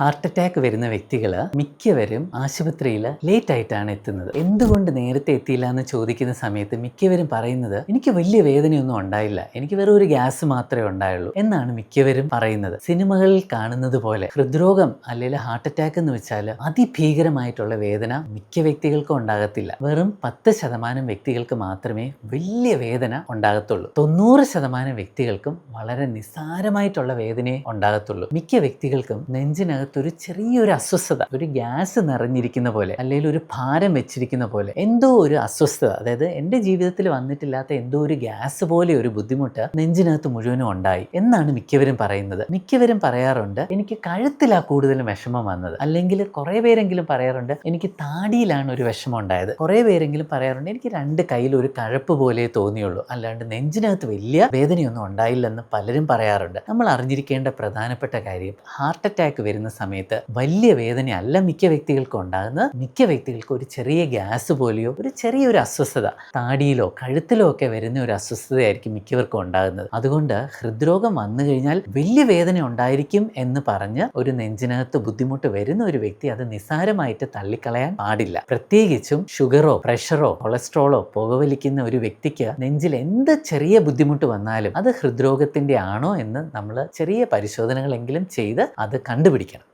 Heart attack വരുന്ന വ്യക്തികൾ മിക്കവരും ആശുപത്രിയിൽ ലേറ്റ് ആയിട്ടാണ് എത്തുന്നത്. എന്തുകൊണ്ട് നേരത്തെ എത്തിയില്ല എന്ന് ചോദിക്കുന്ന സമയത്ത് മിക്കവരും പറയുന്നത് എനിക്ക് വലിയ വേദനയൊന്നും ഉണ്ടായില്ല. എനിക്ക് വെറും ഒരു ഗ്യാസ് മാത്രമേ ഉണ്ടായുള്ളൂ. എന്നാണ് മിക്കവരും പറയുന്നത്. സിനിമകളിൽ കാണുന്നത് പോലെ ഹൃദ്രോഗം അല്ലെങ്കിൽ ഹാർട്ട് അറ്റാക്ക് എന്ന് വെച്ചാൽ അതിഭീകരമായിട്ടുള്ള വേദന മിക്ക വ്യക്തികൾക്കും ഉണ്ടാകത്തില്ല. വെറും പത്ത് ശതമാനം വ്യക്തികൾക്ക് മാത്രമേ വലിയ വേദന ഉണ്ടാകത്തുള്ളൂ. തൊണ്ണൂറ് ശതമാനം വ്യക്തികൾക്കും വളരെ നിസ്സാരമായിട്ടുള്ള വേദനയെ ഉണ്ടാകത്തുള്ളൂ. മിക്ക വ്യക്തികൾക്കും നെഞ്ചിനകത്ത് ഒരു ചെറിയൊരു അസ്വസ്ഥത ഒരു ഗ്യാസ് നിറഞ്ഞിരിക്കുന്ന പോലെ അല്ലെങ്കിൽ ഒരു ഭാരം വെച്ചിരിക്കുന്ന പോലെ എന്തോ ഒരു അസ്വസ്ഥത അതായത് എന്റെ ജീവിതത്തിൽ വന്നിട്ടില്ലാത്ത എന്തോ ഒരു ഗ്യാസ് പോലെ ഒരു ബുദ്ധിമുട്ട് നെഞ്ചിനകത്ത് മുഴുവനും ഉണ്ടായി എന്നാണ് മിക്കവരും പറയുന്നത്. മിക്കവരും പറയാറുണ്ട് എനിക്ക് കഴുത്തിലാ കൂടുതലും വിഷമം വന്നത്. അല്ലെങ്കിൽ കുറേ പേരെങ്കിലും പറയാറുണ്ട് എനിക്ക് താടിയിലാണ് ഒരു വിഷമം ഉണ്ടായത്. കുറേ പേരെങ്കിലും പറയാറുണ്ട് എനിക്ക് രണ്ട് കയ്യിൽ ഒരു കഴപ്പ് പോലെ തോന്നിയുള്ളൂ. അല്ലാണ്ട് നെഞ്ചിനകത്ത് വലിയ വേദനയൊന്നും ഉണ്ടായില്ലെന്ന് പലരും പറയാറുണ്ട്. നമ്മൾ അറിഞ്ഞിരിക്കേണ്ട പ്രധാനപ്പെട്ട കാര്യം ഹാർട്ട് അറ്റാക്ക് വരുന്ന സമയത്ത് വലിയ വേദനയല്ല മിക്ക വ്യക്തികൾക്കും ഉണ്ടാകുന്നത്. മിക്ക വ്യക്തികൾക്കും ഒരു ചെറിയ ഗ്യാസ് പോലെയോ ഒരു ചെറിയൊരു അസ്വസ്ഥത താടിയിലോ കഴുത്തിലോ ഒക്കെ വരുന്ന ഒരു അസ്വസ്ഥതയായിരിക്കും മിക്കവർക്കും ഉണ്ടാകുന്നത്. അതുകൊണ്ട് ഹൃദ്രോഗം വന്നു കഴിഞ്ഞാൽ വലിയ വേദന ഉണ്ടായിരിക്കും എന്ന് പറഞ്ഞ് ഒരു നെഞ്ചിനകത്ത് ബുദ്ധിമുട്ട് വരുന്ന ഒരു വ്യക്തി അത് നിസ്സാരമായിട്ട് തള്ളിക്കളയാൻ പാടില്ല. പ്രത്യേകിച്ചും ഷുഗറോ പ്രഷറോ കൊളസ്ട്രോളോ പുകവലിക്കുന്ന ഒരു വ്യക്തിക്ക് നെഞ്ചിൽ എന്ത് ചെറിയ ബുദ്ധിമുട്ട് വന്നാലും അത് ഹൃദ്രോഗത്തിന്റെ ആണോ എന്ന് നമ്മൾ ചെറിയ പരിശോധനകളെങ്കിലും ചെയ്ത് അത് കണ്ടുപിടിക്കണം.